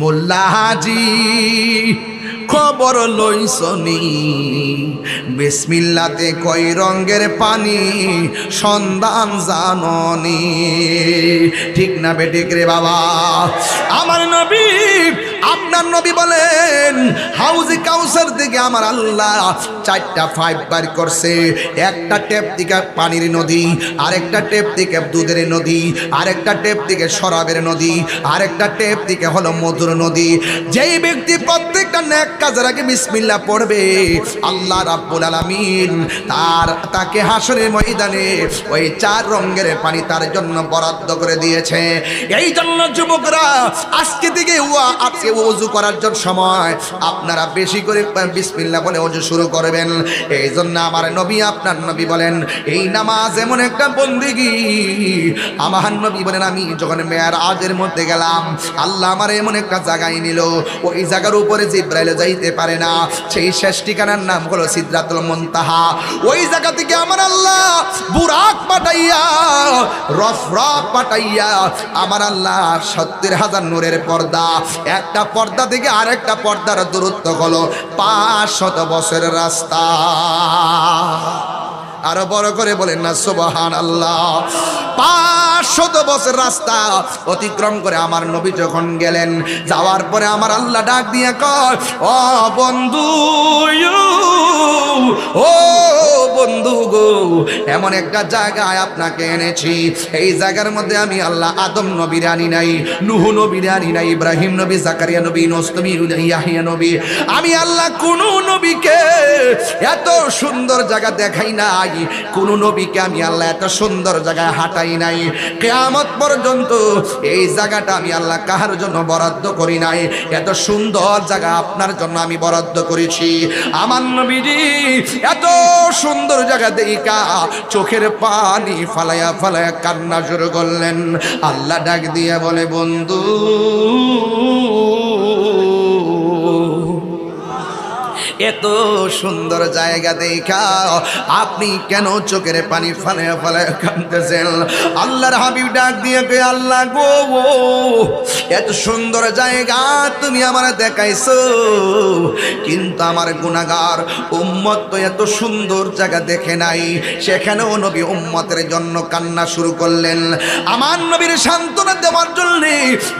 মোল্লাহাজি, খবর লইসনি বিসমিল্লাতে কই রঙ্গের পানি, সন্ধান জাননি। ঠিক না বেটিক রে বাবা, আমার নবী আপনার নবী বলেন, হাউজি কাউসার দিকে আমার আল্লাহ চারটা ফাইভ বার করছে। একটা টেপ দিকে পানির নদী, আরেকটা টেপ দিকে দুধের নদী, আরেকটা টেপ দিকে শরাবের নদী, আরেকটা টেপ দিকে হলো মধুর নদী। যেই ব্যক্তি প্রত্যেকটা ন্যাক কাজের আগে বিসমিল্লাহ পড়বে, আল্লাহ রাব্বুল আলামিন তার, তাকে হাসরের ময়দানে ওই চার রঙের পানি তার জন্য বরাদ্দ করে দিয়েছে। এই জন্য যুবকরা, আজকে থেকে আজকে ওযু করার জন্য সময়। আপনারা বেশি করে বিসমিল্লাহ বলে ওযু শুরু করবেন। এই জন্য আমার নবী, আপনার নবী বলেন, এই নামাজ এমন একটা বন্দিগি। আমার নবী বলেন, আমি যখন মেয়ার আজের মধ্যে গেলাম, আল্লাহ আমার এমন একটা জায়গায় নিল। ওই জায়গার উপরে জিব্রাইল যাইতে পারে না। সেই শেষ ঠিকানার নাম হলো সিদ্ধাতুল মুনতাহা। ওই জায়গা থেকে আমার আল্লাহ বুরাক পাঠাইয়া, রফরক পাঠাইয়া, আমার আল্লাহ সত্তর হাজার নূরের পর্দা, একটা পর্দা থেকে আরেকটা পর্দার দূরত্ব হলো পাঁচ শত বছরের রাস্তা। আরও বড় করে বলেন না সুবহান আল্লাহ পাঁচশত বছর রাস্তা অতিক্রম করে আমার নবী যখন গেলেন, যাওয়ার পরে আমার আল্লাহ ডাক দিয়ে কয় ও বন্ধু ও বন্ধু গো, এমন একটা জায়গায় আপনাকে এনেছি। এই জায়গার মধ্যে আমি আল্লাহ আদম নবীর আনি নাই, নুহু নবীর আনি নাই, ইব্রাহিম নবী, জাকারিয়া নবী নস্তবী নবী। আমি আল্লাহ কোন নবীকে এত সুন্দর জায়গা দেখাই নাই, কোন নবীকে আমি আল্লাহ এত সুন্দর জায়গায় হাঁটাই নাই। কেয়ামত পর্যন্ত এই জায়গাটা আমি আল্লাহ কাহার জন্য বরাদ্দ করি নাই। এত সুন্দর জায়গা আপনার জন্য আমি বরাদ্দ করেছি। আমার নবীজি এত সুন্দর জায়গা দেখা চোখের পানি ফালায়া ফালায়া কান্না শুরু করলেন। আল্লাহ ডাক দিয়ে বলে বন্ধু এত সুন্দর জায়গা দেখা। আপনি কেন চোখের পানি ফালে ফালে কাঁদতেছেন? আল্লাহর হাবিব ডাক দিয়ে কে আল্লাহ গো এত সুন্দর জায়গা তুমি আমার দেখাইছো। কিন্তু আমার গুণাগার উম্মত তো এত সুন্দর জায়গা দেখে নাই। সেখানেও নবী উম্মতের জন্য কান্না শুরু করলেন। আমার নবীর সান্ত্বনা দেওয়ার জন্য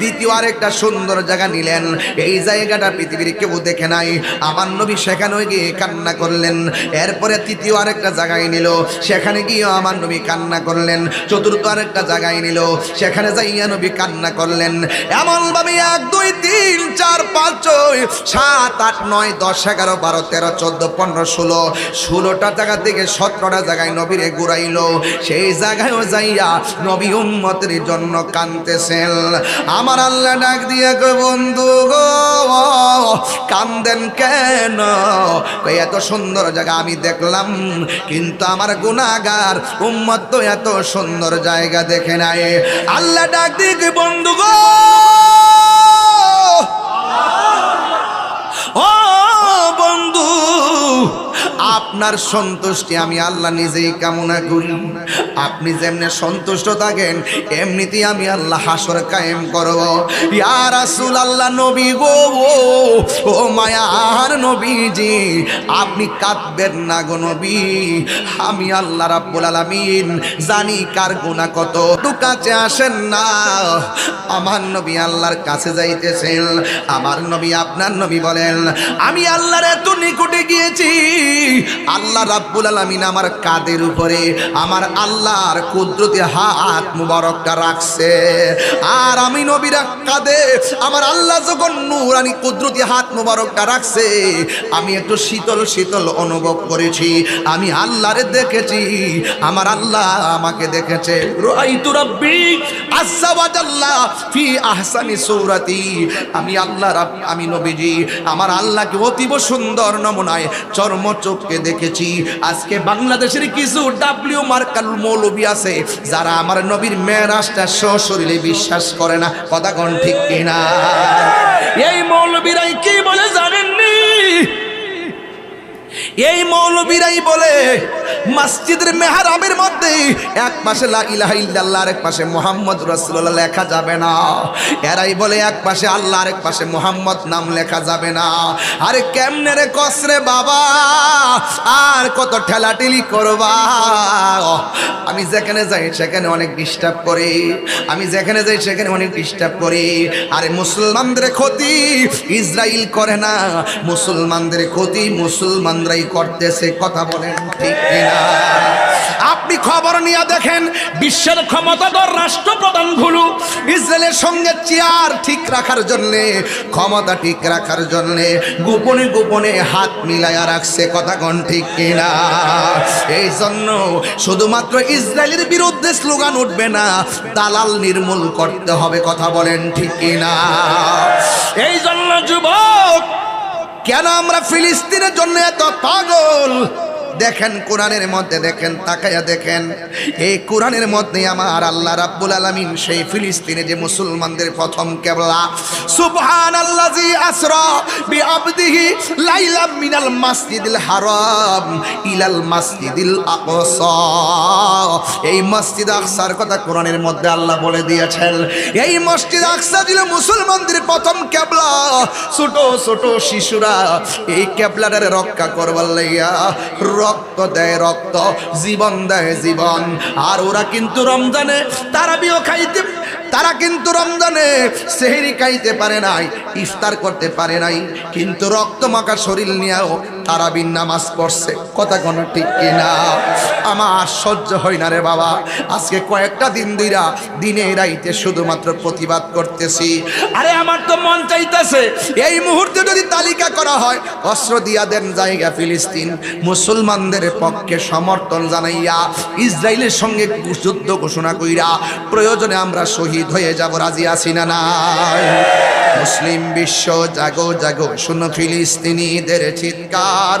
দ্বিতীয় আরেকটা সুন্দর জায়গা নিলেন। এই জায়গাটা পৃথিবীর কেউ দেখে নাই। আমার নবী সেখানে গিয়ে কান্না করলেন। এরপরে তৃতীয় আরেকটা জায়গায় নিল। সেখানে গিয়ে আমার নবী কান্না করলেন। চতুর্থ আরেকটা জায়গায় নিল। সেখানে যাইয়া নবী কান্না করলেন। এমন ভাবে এক, দুই, তিন, চার, পাঁচ, ছয়, সাত, আট, নয়, দশ, এগারো, বারো, তেরো, চোদ্দ, পনেরো, ষোলো, ষোলোটা জায়গা থেকে সতেরোটা জায়গায় নবীরে ঘুরাইলো। সেই জায়গায়ও যাইয়া নবী উম্মতের জন্য কানতেছেন আমার আল্লাহ ডাক দিয়ে বন্ধু গো, কান্দেন কেন? এত সুন্দর জায়গা আমি দেখলাম, কিন্তু আমার গুণাগার উম্মত তো এত সুন্দর জায়গা দেখে নাই। আল্লাহ ডাক দিকে বন্ধু গো আপনার সন্তুষ্টি আমি আল্লাহ নিজেই কামনা করি। আপনি যেমনি সন্তুষ্ট থাকেন, এমনিতেই আমি আল্লাহ হাসর কায়েম করব। ইয়া রাসূল আল্লাহ নবী গো, ও মায়ার নবীজি, আপনি কাঁদবেন না গো নবী। আমি আল্লাহ রাব্বুল আলামিন জানি কার গুনাহ কত। কাছে আসেন না। আমার নবী আল্লাহর কাছে যাইতেছেন। আমার নবী আপনার নবী বলেন, আমি আল্লাহর এত নিকটে গিয়েছি আল্লাহ রাব্বুল আলামিন আমার কাদের উপরে, আমার আল্লাহর কুদরতি হাত মুবারকটা রাখছে। আর আমি নবীরা কাঁদে, আমার আল্লাহ যখন নূরানি কুদরতি হাত মুবারকটা রাখছে, আমি একটু শীতল শীতল অনুভব করেছি, আমি আল্লাহরে দেখেছি, আমার আল্লাহ আমাকে দেখেছে। ফি আহসানি সূরাতি। আমি আল্লাহ আমি নবীজি, আমার আল্লাহকে অতীব সুন্দর নমুনায় চর্ম চোখকে দেখেছি। আজকে বাংলাদেশের কিছু ডাব্লিউ মার্কাল মৌলবী আছে, যারা আমার নবীর মেয়েরাজটা সশরীরে বিশ্বাস করে না। কথা কন ঠিক কিনা? এই মৌলবীরাই কি বলে জানেননি? এই মৌলবীরাই বলে মসজিদের মেহরাবের মধ্যে এক পাশে লা ইলাহা ইল্লাল্লাহ এক পাশে মোহাম্মদ রাসূলুল্লাহ লেখা যাবে না। এরাই বলে এক পাশে আল্লাহ এক পাশে মোহাম্মদ নাম লেখা যাবে না। আরে কেমনে রে কসরে বাবা, আর কত ঠেলাটিলি করবা? আমি যেখানে যাই, সেখানে অনেক ডিস্টার্ব করি। আমি যেখানে যাই, সেখানে অনেক ডিস্টার্ব করি। আরে মুসলমানদের ক্ষতি ইসরায়েল করে না। মুসলমানদের ক্ষতি মুসলমানরাই করতেছে, কথা বলেন ঠিক কিনা? আপনি খবর নিয়ে দেখেন, বিশ্বের ক্ষমতাধর রাষ্ট্রপ্রধানগুলো ইসরায়েলের সঙ্গে চেয়ার ঠিক রাখার জন্য, ক্ষমতা ঠিক রাখার জন্য গোপনে গোপনে হাত মিলাইয়া রাখছে, কথা কোন ঠিক কিনা? এই জন্য শুধুমাত্র ইসরায়েলের বিরুদ্ধে স্লোগান উঠবে না, দালাল নির্মূল করতে হবে, কথা বলেন ঠিক কিনা? এই জন্য যুবক, কেন আমরা ফিলিস্তিনের জন্য এত পাগল? দেখেন, কোরআনের মধ্যে দেখেন, তাকায়া দেখেন। এই কোরআনের মধ্যে আমার আল্লাহ রাব্বুল আলামিন সেই ফিলিস্তিনে যে মুসলমানদের প্রথম কেবলা। সুবহানাল্লাজি আসরা বিআবদিহি লাইলাম মিনাল মাসজিদিল হারাম ইলাল মাসজিদিল আকসা। এই মসজিদ আকসার কথা কোরআনের মধ্যে আল্লাহ বলে দিয়েছেন। এই মসজিদ আকসা ছিল মুসলমানদের প্রথম কেবলা। ছোট ছোট শিশুরা এই কেবলাটারে রক্ষা করবার লাইয়া রক্ত দেয় রক্ত, জীবন দেয় জীবন। আর ওরা কিন্তু রমজানে তারাবিও খাইতে তারা কিন্তু রমজানে সেহেরি খাইতে পারে নাই, ইফতার করতে পারে নাই। কিন্তু রক্ত মাখা শরীর নিয়েও তারাবিন নামাজ পড়ছে। কথা কোনো ঠিক কিনা? আমার সহ্য হয় না রে বাবা। আজকে কয়েকটা দিন দুইরা দিনে রাইতে শুধুমাত্র প্রতিবাদ করতেছি। আরে আমার তো মন চাইতেছে, এই মুহূর্তে যদি তালিকা করা হয়, অস্ত্র দিয়া দেন জায়গা ফিলিস্তিন। মুসলমানদের পক্ষে সমর্থন জানাইয়া ইসরায়েলের সঙ্গে যুদ্ধ ঘোষণা কইরা প্রয়োজনে আমরা শহীদ হয়ে যাব। রাজি আছি না মুসলিম বিশ্ব, জাগো জাগো শুনো ফিলিস্তিনিদের চিৎকার।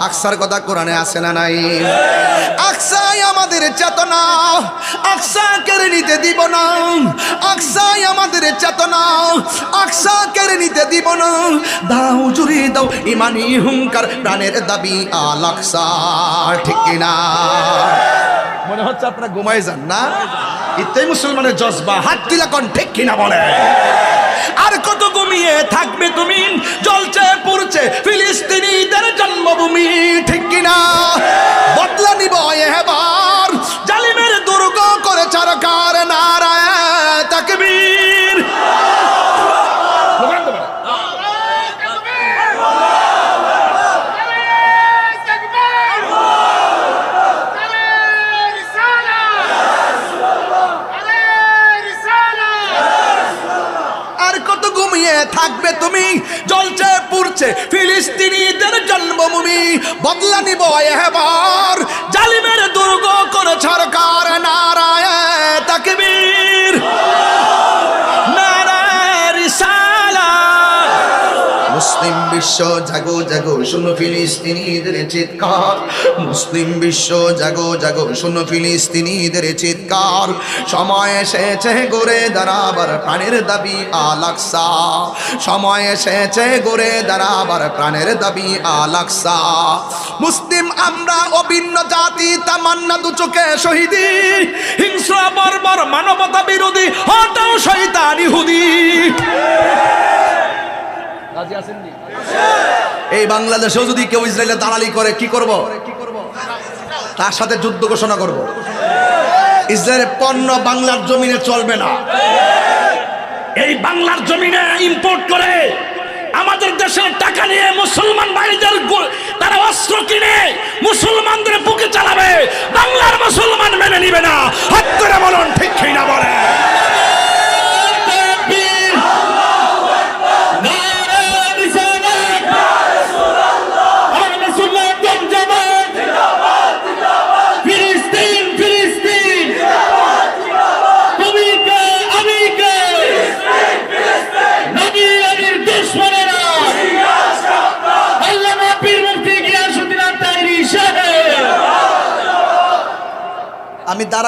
আকসার কথা কোরআনে আসে না নাই? আকসাই আমাদের চেতনা, আকসা কেড়ে নিতে দিব না। আকসাই আমাদের চেতনা, আকসা কেড়ে নিতে দিব না। দাও, জুড়ে দাও ইমানি হুঙ্কার, প্রাণের দাবি আল আকসা, ঠিক কিনা? মনে হচ্ছে আপনারা ঘুমাই যান, না? ইত্যাই মুসলমানের জজবা, হাত দিলা কোন ঠিক কিনা বলে? আর কত ঘুমিয়ে থাকবে তুমি? জ্বলছে, পুড়ছে, ফিলিস্তিনিদের জন্মভূমি, ঠিক কিনা? ঘুমিয়ে থাকবে তুমি। জ্বলছে, পুড়ছে ফিলিস্তিনিদের জন্মভূমি। বদলা নিব এবার। জালিমের দুর্গ করে সরকার নারায় তাকবীর। মুসলিম বিশ্ব জাগো জাগো, শুনো ফিলিস্তিনিদের চিৎকার। মুসলিম বিশ্ব জাগো জাগো, শুনো ফিলিস্তিনিদের চিৎকার। সময় এসেছে গড়ে দাঁড়াবার প্রাণের দাবি আলাকসা সময় এসেছে গড়ে দাঁড়াবার প্রাণের দাবি আলাকসা মুসলিম আমরা অভিন্ন জাতি তামান্না দু চোখে শহীদি। হিংস্র বর্বর মানবতা বিরোধী হটাও শৈতান ইহুদি। এই বাংলাদেশেও যদি কেউ ইসরায়েলের দালালি করে কি করব? তার সাথে যুদ্ধ ঘোষণা করব। ইসরায়েলের পণ্য বাংলার জমিনে চলবে না। এই বাংলার জমিনে ইম্পোর্ট করে আমাদের দেশের টাকা নিয়ে মুসলমান ভাইদের তারা অস্ত্র কিনে মুসলমানদের বুকে চালাবে। বাংলার মুসলমান মেনে নিবে না। হাত করে বলুন, ঠিক ঠিক না বলে ফিলিস্তিন ফিলিস্তিন তুমি কে আমি কে নবী আলীর দুশ্মনেরা আল্লামা পীর মুফতি গিয়াসউদ্দিন আত্মারি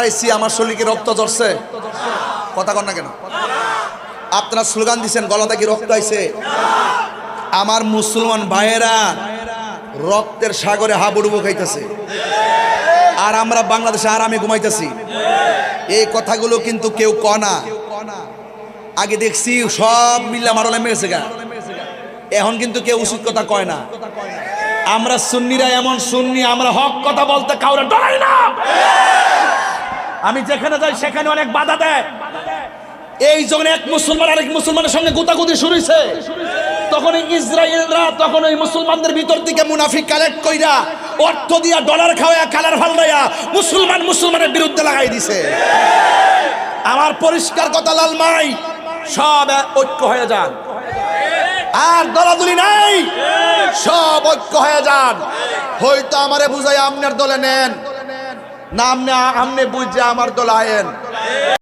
দাঁড়াইছি আমার শরীরে রক্ত ঝরছে। কথা কন না কেন? আপনারা স্লোগান দিচ্ছেন গলাতে কি রক্ত আইছে? আমার মুসলমান ভাইয়েরা রক্তের সাগরে হাবুডুবু খাইতেছে। আর আমরা বাংলাদেশে আরামে ঘুমাইতেছি। এই কথাগুলো কিন্তু কেউ কনা আগে দেখছি সব মিল্লা মারলে মেরেছে গা। এখন কিন্তু কেউ উচিত কথা কয় না। আমরা সুন্নিরা এমন সুন্নি, আমরা হক কথা বলতে কাউরে ডরাই না। আমি যেখানে যাই, সেখানে অনেক বাধা দেয়। এই যখন এক মুসলমান আরেক মুসলমানের সঙ্গে গুতাগুতি হয়েছে তখন ইসরায়েলরা তখন ওই মুসলমানদের ভিতর থেকে মুনাফিক কালেক্ট কইরা অর্থ দিয়া ডলার খাওয়া কালার ফাল্লাইয়া মুসলমান মুসলমানের বিরুদ্ধে লাগাই দিছে। আমার পরিষ্কার কথা, লাল মাই, সব ঐক্য হয়ে যান। আর দলাদলি নাই, সব ঐক্য হয়ে যান। হয়তো আমারে বুঝাই আমনের দলে নেন। না আমনে আমনে বুঝে আমার দল আয়েন।